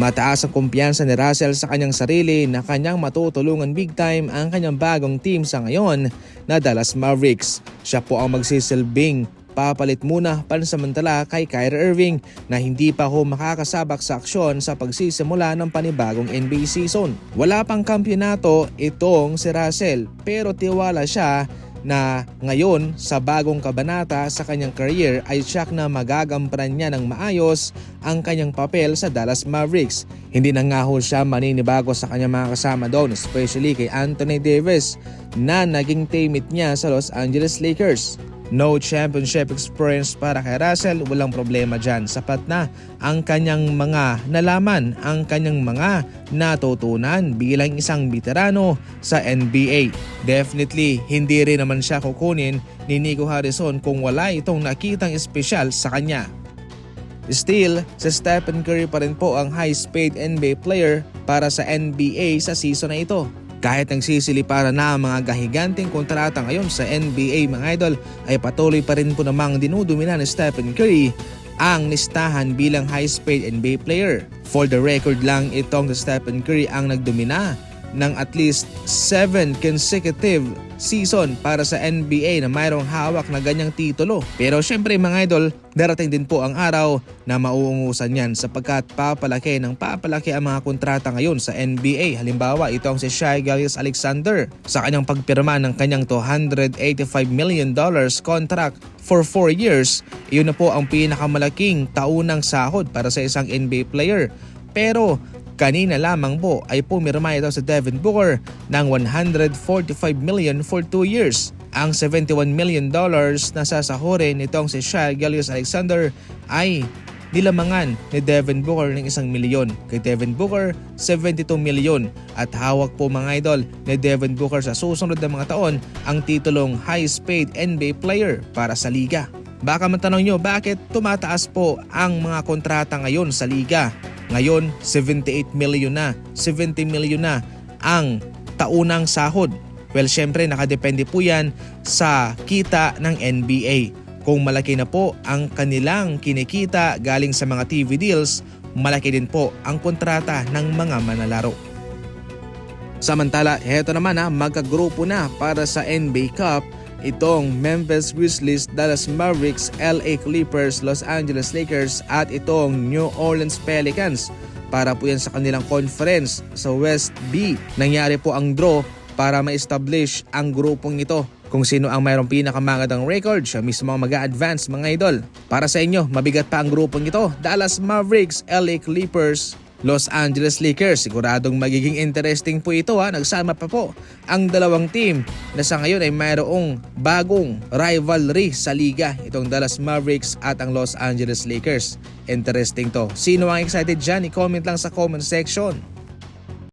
Mataas ang kumpiyansa ni Russell sa kanyang sarili na kanyang matutulungan big time ang kanyang bagong team sa ngayon na Dallas Mavericks. Siya po ang magsisilbing papalit muna pansamantala kay Kyrie Irving na hindi pa ho makakasabak sa aksyon sa pagsisimula ng panibagong NBA season. Wala pang kampyonato itong si Russell pero tiwala siya na ngayon sa bagong kabanata sa kanyang career ay siyak na magagampanan niya ng maayos ang kanyang papel sa Dallas Mavericks. Hindi na nga ho siya maninibago sa kanyang mga kasama doon especially kay Anthony Davis na naging teammate niya sa Los Angeles Lakers. No championship experience para kay Russell, walang problema dyan. Sapat na ang kanyang mga nalaman, ang kanyang mga natutunan bilang isang veterano sa NBA. Definitely, hindi rin naman siya kukunin ni Nico Harrison kung wala itong nakitang espesyal sa kanya. Still, si Stephen Curry pa rin po ang highest paid NBA player para sa NBA sa season na ito. Kahit nagsisiliparan na ang mga gahiganting kontrata ngayon sa NBA mga idol ay patuloy pa rin po namang dinudumina ni Stephen Curry ang listahan bilang highest paid NBA player. For the record lang itong si Stephen Curry ang nagdomina ng at least 7 consecutive season para sa NBA na mayroong hawak na ganyang titulo. Pero syempre mga idol, darating din po ang araw na mauungusan yan sapagkat papalaki ng papalaki ang mga kontrata ngayon sa NBA. Halimbawa, ito ang si Shai Gilgeous Alexander sa kanyang pagpirma ng kanyang 285 million dollars contract for 4 years. Iyon na po ang pinakamalaking taunang sahod para sa isang NBA player. Pero Kanina lamang po ay pumirma ito sa Devin Booker ng 145 million for 2 years. Ang 71 million dollars na sasahurin nitong si Shai Gilgeous Alexander ay nilamangan ni Devin Booker ng isang milyon. Kay Devin Booker, 72 milyon. At hawak po mga idol ni Devin Booker sa susunod na mga taon ang titulong highest paid NBA player para sa liga. Baka matanong nyo bakit tumataas po ang mga kontrata ngayon sa liga. Ngayon, 78 million na, 70 million na ang taunang sahod. Well, syempre nakadepende po yan sa kita ng NBA. Kung malaki na po ang kanilang kinikita galing sa mga TV deals, malaki din po ang kontrata ng mga manlalaro. Samantala, heto naman ha, magkagrupo na para sa NBA Cup itong Memphis Grizzlies, Dallas Mavericks, LA Clippers, Los Angeles Lakers at itong New Orleans Pelicans para po yan sa kanilang conference sa West B. Nangyari po ang draw para ma-establish ang grupong ito kung sino ang mayroong pinakamagandang record siya mismo ang mag-advance mga idol. Para sa inyo, mabigat pa ang grupong ito. Dallas Mavericks, LA Clippers, Los Angeles Lakers. Siguradong magiging interesting po ito ha. Nagsama pa po ang dalawang team na sa ngayon ay mayroong bagong rivalry sa liga. Itong Dallas Mavericks at ang Los Angeles Lakers. Interesting to. Sino ang excited dyan? I-comment lang sa comment section.